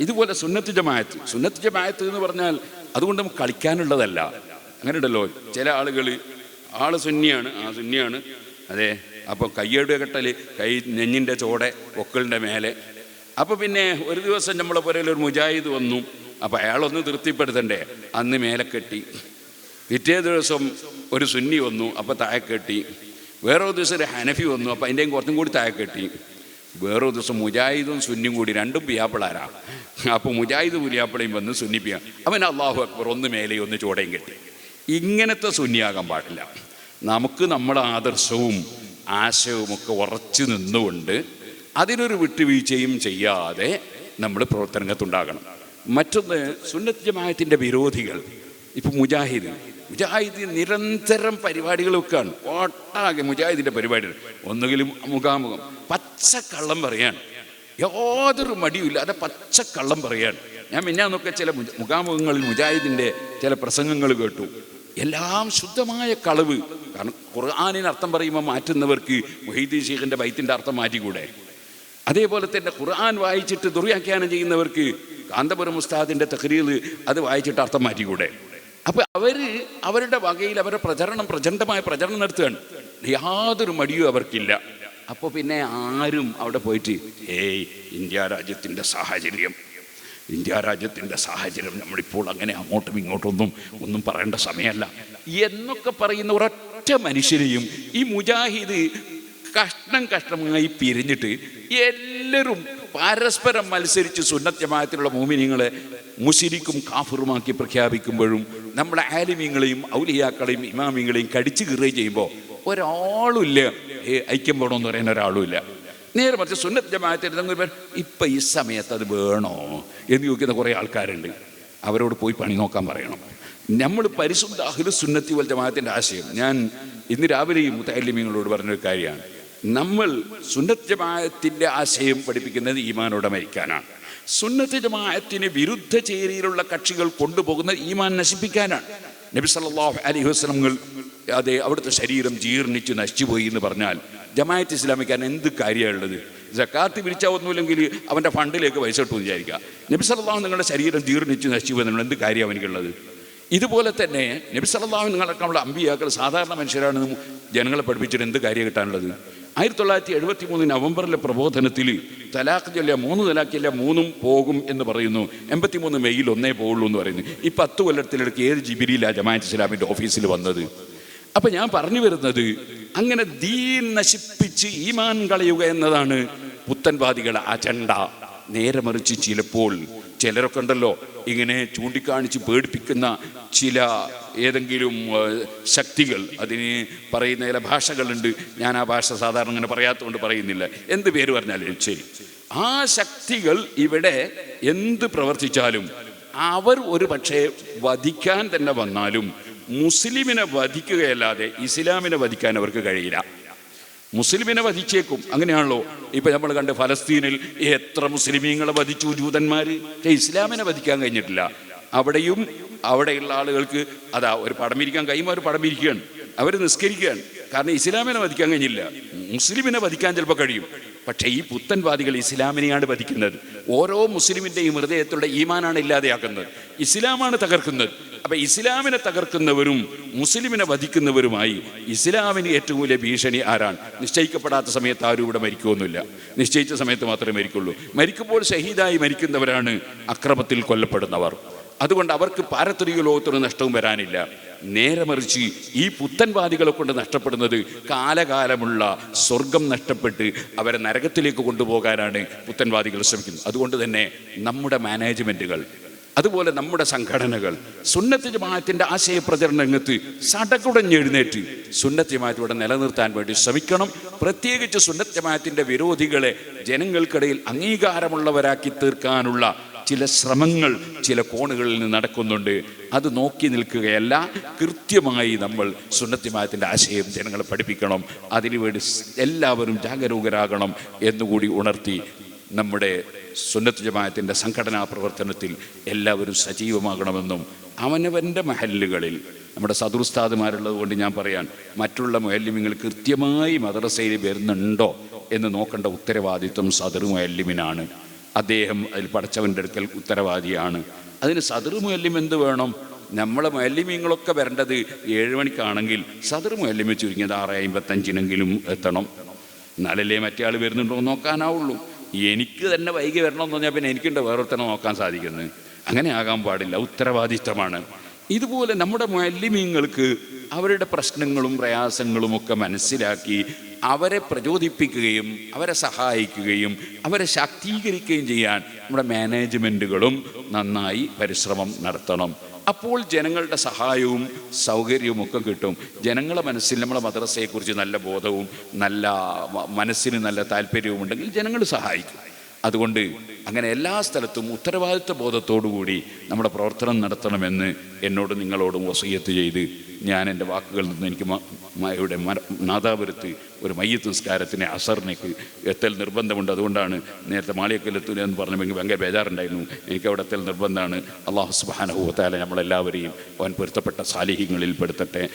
ഇതുപോലെ സുന്നത്ത് ജമാഅത്ത്. സുന്നത്ത് ജമാഅത്ത് എന്ന് പറഞ്ഞാൽ അതുകൊണ്ട് നമുക്ക് കളിക്കാനുള്ളതല്ല. അങ്ങനെ ഉണ്ടല്ലോ ചില ആളുകൾ ആൾ സുന്നിയാണ് ആ സുന്നിയാണ്. അതെ അപ്പോൾ കയ്യേട് കെട്ടൽ കൈ നെഞ്ഞിന്റെ ചോടെ പൊക്കളിന്റെ മേലെ. അപ്പോൾ പിന്നെ ഒരു ദിവസം നമ്മളെ പുരയിൽ ഒരു മുജാഹിദ് വന്നു. അപ്പോൾ അയാളൊന്ന് തൃപ്തിപ്പെടുത്തണ്ടേ? അന്ന് മേലെ കെട്ടി. പിറ്റേ ദിവസം ഒരു സുന്നി വന്നു അപ്പോൾ താഴെ കെട്ടി. വേറൊരു ദിവസം ഒരു ഹനഫി വന്നു അപ്പോൾ അതിന്റെയും കുറച്ചും കൂടി താഴെ കെട്ടി. വേറൊരു ദിവസം മുജാഹിദും സുന്നിയും കൂടി രണ്ടും പിയാപ്പിളാരാണ്. അപ്പോൾ മുജാഹിദ് പുലിയാപ്പിളയും വന്ന് സുന്നിപ്പിയാ അവൻ അള്ളാഹു അക്ബർ ഒന്ന് മേലെയും ഒന്ന് ചോടയും കെട്ടി. ഇങ്ങനത്തെ സുന്നിയാകാൻ പാടില്ല. നമുക്ക് നമ്മുടെ ആദർശവും ആശയവും ഒക്കെ ഉറച്ചു നിന്നുകൊണ്ട് അതിനൊരു വിട്ടുവീഴ്ചയും ചെയ്യാതെ നമ്മൾ പ്രവർത്തനരംഗത്തുണ്ടാകണം മറ്റൊന്ന് സുന്നത്ത് ജമാഅത്തിന്റെ വിരോധികൾ ഇപ്പം മുജാഹിദ്. മുജാഹിദ് നിരന്തരം പരിപാടികൾ വെക്കുകയാണ് ഒട്ടാകെ മുജാഹിദിന്റെ പരിപാടികൾ. ഒന്നുകിലും മുഖാമുഖം. പച്ചക്കള്ളം പറയാണ്. യാതൊരു മടിയുമില്ലാതെ പച്ചക്കള്ളം പറയാണ്. ഞാൻ മിന്നാന്നൊക്കെ ചില മുഖാമുഖങ്ങളിൽ മുജാഹിദിന്റെ ചില പ്രസംഗങ്ങൾ കേട്ടു. എല്ലാം ശുദ്ധമായ കളവ്. കാരണം ഖുർആാനിന് അർത്ഥം പറയുമ്പോൾ മാറ്റുന്നവർക്ക് മൊഹീദ്ദീൻ ഷെയ്ഖിന്റെ ബൈത്തിന്റെ അർത്ഥം മാറ്റിക്കൂടെ? അതേപോലെ തന്നെ ഖുർആൻ വായിച്ചിട്ട് ദുർവ്യാഖ്യാനം ചെയ്യുന്നവർക്ക് കാന്തപുരം ഉസ്താദിന്റെ തഹ്രീൽ അത് വായിച്ചിട്ട് അർത്ഥം മാറ്റിക്കൂടെ? അപ്പൊ അവർ അവരുടെ വകയിൽ അവരുടെ പ്രചരണം പ്രചണ്ഡമായ പ്രചരണം നടത്തുകയാണ്. യാതൊരു മടിയും അവർക്കില്ല. അപ്പോൾ പിന്നെ ആരും അവിടെ പോയിട്ട് ഏയ് ഇന്ത്യ രാജ്യത്തിന്റെ സാഹചര്യം. ഇന്ത്യ രാജ്യത്തിന്റെ സാഹചര്യം നമ്മളിപ്പോൾ അങ്ങനെ അങ്ങോട്ടും ഇങ്ങോട്ടൊന്നും ഒന്നും പറയേണ്ട സമയമല്ല. എന്നൊക്കെ പറയുന്ന ഒരൊറ്റ മനുഷ്യരെയും ഈ മുജാഹിദ് കഷ്ണം കഷ്ണമായി പിരിഞ്ഞിട്ട് എല്ലാവരും പരസ്പരം മത്സരിച്ച് സുന്നത്യമായത്തിലുള്ള മോമിനിങ്ങളെ മുഷിരിക്കും കാഫറുമാക്കി പ്രഖ്യാപിക്കുമ്പോഴും നമ്മുടെ ആലിമ്യങ്ങളെയും ഔലിയാക്കളെയും ഇമാമിങ്ങളെയും കടിച്ചു കീറുകയും ചെയ്യുമ്പോൾ ഒരാളുമില്ല. ഐക്യം വേണമെന്ന് പറയുന്ന ഒരാളുമില്ല. നേരെ മറിച്ച് സുന്നത്ത് ജമാഅത്തിൽ ഇപ്പം ഈ സമയത്ത് അത് വേണോ? എന്ന് ചോദിക്കുന്ന കുറേ ആൾക്കാരുണ്ട്. അവരോട് പോയി പണി നോക്കാൻ പറയണം. നമ്മൾ പരിശുദ്ധ അഹ്ലു സുന്നത്തി വൽ ജമാഅത്തിന്റെ ആശയം. ഞാൻ ഇന്ന് രാവിലെയും മുത്തല്ലിമീങ്ങളോട് പറഞ്ഞൊരു കാര്യമാണ്. നമ്മൾ സുന്നത്ത് ജമാഅത്തിന്റെ ആശയം പഠിപ്പിക്കുന്നത് ഈമാനോടെ മരിക്കാനാണ് സുന്നത്ത് ജമാഅത്തിന് വിരുദ്ധ ചേരിയിലുള്ള കക്ഷികൾ കൊണ്ടുപോകുന്ന ഈമാൻ നശിപ്പിക്കാനാണ്. നബി സല്ലല്ലാഹു അലൈഹി വസ്ലങ്ങൾ അതെ അവിടുത്തെ ശരീരം ജീർണിച്ച് നശിച്ചുപോയി എന്ന് പറഞ്ഞാൽ ജമാഅത്ത് ഇസ്ലാമിക്കാൻ എന്ത് കാര്യമുള്ളത് ജക്കാത്ത് പിരിച്ചാൽ ഒന്നുമില്ലെങ്കിൽ അവന്റെ ഫണ്ടിലേക്ക് പൈസ ഇട്ടു വിചാരിക്കുക. നബി സല്ലല്ലാഹു നിങ്ങളുടെ ശരീരം ജീർണിച്ച് നശിച്ചു എന്നുള്ള എന്ത് കാര്യം അവനിക്കുള്ളത്? ഇതുപോലെ തന്നെ നബി സല്ലല്ലാഹു നിങ്ങളടക്കമുള്ള അമ്പിയാക്കൾ സാധാരണ മനുഷ്യരാണെന്ന് ജനങ്ങളെ പഠിപ്പിച്ചിട്ട് എന്ത് കാര്യം കിട്ടാനുള്ളത്? ആയിരത്തി തൊള്ളായിരത്തി എഴുപത്തി മൂന്ന് നവംബറിലെ പ്രബോധനത്തിൽ തലാഖ് ചൊല്ലിയ മൂന്ന് തലാഖില്ല മൂന്നും പോകും എന്ന് പറയുന്നു. എൺപത്തി മൂന്ന് മെയ്യിൽ ഒന്നേ പോകുള്ളൂ എന്ന് പറയുന്നു. ഈ പത്ത് കൊല്ലത്തിലിടയ്ക്ക് ഏത് ജിബിരിയിലാണ് ജമാഅത്ത് ഇസ്ലാമിന്റെ ഓഫീസിൽ വന്നത്? അപ്പം ഞാൻ പറഞ്ഞു വരുന്നത് അങ്ങനെ ദീൻ നശിപ്പിച്ച് ഈമാൻ കളയുക എന്നതാണ് പുത്തൻവാദികളുടെ അജണ്ട. നേരെ മറിച്ച് ചിലപ്പോൾ ചിലരൊക്കെ ഉണ്ടല്ലോ ഇങ്ങനെ ചൂണ്ടിക്കാണിച്ച് പേടിപ്പിക്കുന്ന ചില ഏതെങ്കിലും ശക്തികൾ അതിന് പറയുന്ന ചില ഭാഷകളുണ്ട്. ഞാൻ ആ ഭാഷ സാധാരണ അങ്ങനെ പറയാത്തതുകൊണ്ട് പറയുന്നില്ല. എന്ത് പേര് പറഞ്ഞാലും ശരി. ആ ശക്തികൾ ഇവിടെ എന്ത് പ്രവർത്തിച്ചാലും അവർ ഒരു പക്ഷേ വധിക്കാൻ തന്നെ വന്നാലും മുസ്ലിമിനെ വധിക്കുകയല്ലാതെ ഇസ്ലാമിനെ വധിക്കാൻ അവർക്ക് കഴിയില്ല. മുസ്ലിമിനെ വധിച്ചേക്കും. അങ്ങനെയാണല്ലോ. ഇപ്പൊ നമ്മൾ കണ്ട് ഫലസ്തീനിൽ എത്ര മുസ്ലിമീങ്ങളെ വധിച്ചു ജൂതന്മാർ ഇസ്ലാമിനെ വധിക്കാൻ കഴിഞ്ഞിട്ടില്ല. അവിടെയും അവിടെയുള്ള ആളുകൾക്ക് അതാ ഒരു പടം ഇരിക്കാൻ കഴിയുമ്പോൾ അവർ പടം ഇരിക്കുകയാണ്. അവർ നിസ്കരിക്കുകയാണ്. കാരണം ഇസ്ലാമിനെ വധിക്കാൻ കഴിഞ്ഞില്ല. മുസ്ലിമിനെ വധിക്കാൻ ചിലപ്പോൾ കഴിയും. പക്ഷേ ഈ പുത്തൻവാദികൾ ഇസ്ലാമിനെയാണ് വധിക്കുന്നത്. ഓരോ മുസ്ലിമിന്റെയും ഹൃദയത്തിലുള്ള ഈമാനാണ് ഇല്ലാതെയാക്കുന്നത്. ഇസ്ലാമാണ് തകർക്കുന്നത്. അപ്പം ഇസ്ലാമിനെ തകർക്കുന്നവരും മുസ്ലിമിനെ വധിക്കുന്നവരുമായി ഇസ്ലാമിന് ഏറ്റവും വലിയ ഭീഷണി ആരാണ്? നിശ്ചയിക്കപ്പെടാത്ത സമയത്ത് ആരും ഇവിടെ മരിക്കുമൊന്നുമില്ല നിശ്ചയിച്ച സമയത്ത് മാത്രമേ മരിക്കുള്ളൂ. മരിക്കുമ്പോൾ ഷഹീദായി മരിക്കുന്നവരാണ് അക്രമത്തിൽ കൊല്ലപ്പെടുന്നവർ. അതുകൊണ്ട് അവർക്ക് പാരത്രിക ലോകത്തൊരു നഷ്ടവും വരാനില്ല. നേരെ മറിച്ച് ഈ പുത്തൻവാദികളെ കൊണ്ട് നഷ്ടപ്പെടുന്നത് കാലകാലമുള്ള സ്വർഗം നഷ്ടപ്പെട്ട് അവരെ നരകത്തിലേക്ക് കൊണ്ടുപോകാനാണ് പുത്തൻവാദികൾ ശ്രമിക്കുന്നത്. അതുകൊണ്ട് തന്നെ നമ്മുടെ മാനേജ്മെന്റുകൾ അതുപോലെ നമ്മുടെ സംഘടനകൾ സുന്നത്ത് ജമാഅത്തിന്റെ ആശയപ്രചരണ രംഗത്ത് സടകുടഞ്ഞെഴുന്നേറ്റ് സുന്നത്ത് ജമാഅത്ത് നിലനിർത്താൻ വേണ്ടി ശ്രമിക്കണം. പ്രത്യേകിച്ച് സുന്നത്ത് ജമാഅത്തിന്റെ വിരോധികളെ ജനങ്ങൾക്കിടയിൽ അംഗീകാരമുള്ളവരാക്കി തീർക്കാനുള്ള ചില ശ്രമങ്ങൾ ചില കോണുകളിൽ നിന്ന് നടക്കുന്നുണ്ട്. അത് നോക്കി നിൽക്കുകയല്ല കൃത്യമായി നമ്മൾ സുന്നത്തിമായത്തിന്റെ ആശയം ജനങ്ങളെ പഠിപ്പിക്കണം. അതിനുവേണ്ടി എല്ലാവരും ജാഗരൂകരാകണം എന്നുകൂടി ഉണർത്തി നമ്മുടെ സുന്നത്ത് ജമാത്തിന്റെ സംഘടനാ പ്രവർത്തനത്തിൽ എല്ലാവരും സജീവമാകണമെന്നും അവനവന്റെ മഹല്ലുകളിൽ നമ്മുടെ സദുർസ്താദുമാരുള്ളത് കൊണ്ട് ഞാൻ പറയാൻ മറ്റുള്ള മുഹല്ലിമിങ്ങൾ കൃത്യമായി മദ്രസയിൽ വരുന്നുണ്ടോ എന്ന് നോക്കേണ്ട ഉത്തരവാദിത്വം സദർ മുഹല്ലിമിനാണ്. അദ്ദേഹം അതിൽ പഠിച്ചവന്റെ അടുക്കൽ ഉത്തരവാദിയാണ്. അതിന് സദർ മുല്യം എന്ത് വേണം? നമ്മളെ മുയല്ലിമീങ്ങളൊക്കെ വരേണ്ടത് ഏഴ് മണിക്കാണെങ്കിൽ സദർ മുല്യം ചുരുങ്ങിയത് ആറ് അമ്പത്തഞ്ചിനെങ്കിലും എത്തണം. എന്നാലല്ലേ മറ്റേ ആൾ വരുന്നുണ്ടോ എന്ന് നോക്കാനാവുള്ളൂ. എനിക്ക് തന്നെ വൈകി വരണം എന്ന് പറഞ്ഞാൽ പിന്നെ എനിക്കുണ്ട് വേറൊരുത്തനെ നോക്കാൻ സാധിക്കുന്നത്. അങ്ങനെ ആകാൻ പാടില്ല. ഉത്തരവാദിത്തമാണ്. ഇതുപോലെ നമ്മുടെ മല്ലിമീങ്ങൾക്ക് അവരുടെ പ്രശ്നങ്ങളും പ്രയാസങ്ങളും ഒക്കെ മനസ്സിലാക്കി അവരെ പ്രചോദിപ്പിക്കുകയും അവരെ സഹായിക്കുകയും അവരെ ശാക്തീകരിക്കുകയും ചെയ്യാൻ നമ്മുടെ മാനേജ്മെന്റുകളും നന്നായി പരിശ്രമം നടത്തണം. അപ്പോൾ ജനങ്ങളുടെ സഹായവും സൗകര്യവും ഒക്കെ കിട്ടും. ജനങ്ങളെ മനസ്സിൽ നമ്മളെ മദ്രസയെക്കുറിച്ച് നല്ല ബോധവും നല്ല മനസ്സിന് നല്ല താല്പര്യവും ഉണ്ടെങ്കിൽ ജനങ്ങൾ സഹായിക്കും. അതുകൊണ്ട് അങ്ങനെ എല്ലാ സ്ഥലത്തും ഉത്തരവാദിത്വ ബോധത്തോടുകൂടി നമ്മുടെ പ്രവർത്തനം നടത്തണമെന്ന് എന്നോട് നിങ്ങളോടും വസീയത്ത് ചെയ്ത് ഞാൻ എന്റെ വാക്കുകളിൽ നിന്ന് എനിക്ക് ഇവിടെ നാദാപുരത്ത് ഒരു മയ്യത്ത് നിസ്കാരത്തിന് അസറിനേക്ക് എത്തൽ നിർബന്ധമുണ്ട്. അതുകൊണ്ടാണ് നേരത്തെ മാളിയക്കല്ലെത്തൂല എന്ന് പറഞ്ഞെങ്കിൽ ഭയങ്കര ബേജാറുണ്ടായിരുന്നു. എനിക്ക് അവിടെ എത്തൽ നിർബന്ധമാണ്. അള്ളാഹു സുബാനഹുത്താല നമ്മളെല്ലാവരെയും അവൻ പൊരുത്തപ്പെട്ട സാലിഹ്യങ്ങളിൽ പെടുത്തട്ടെ.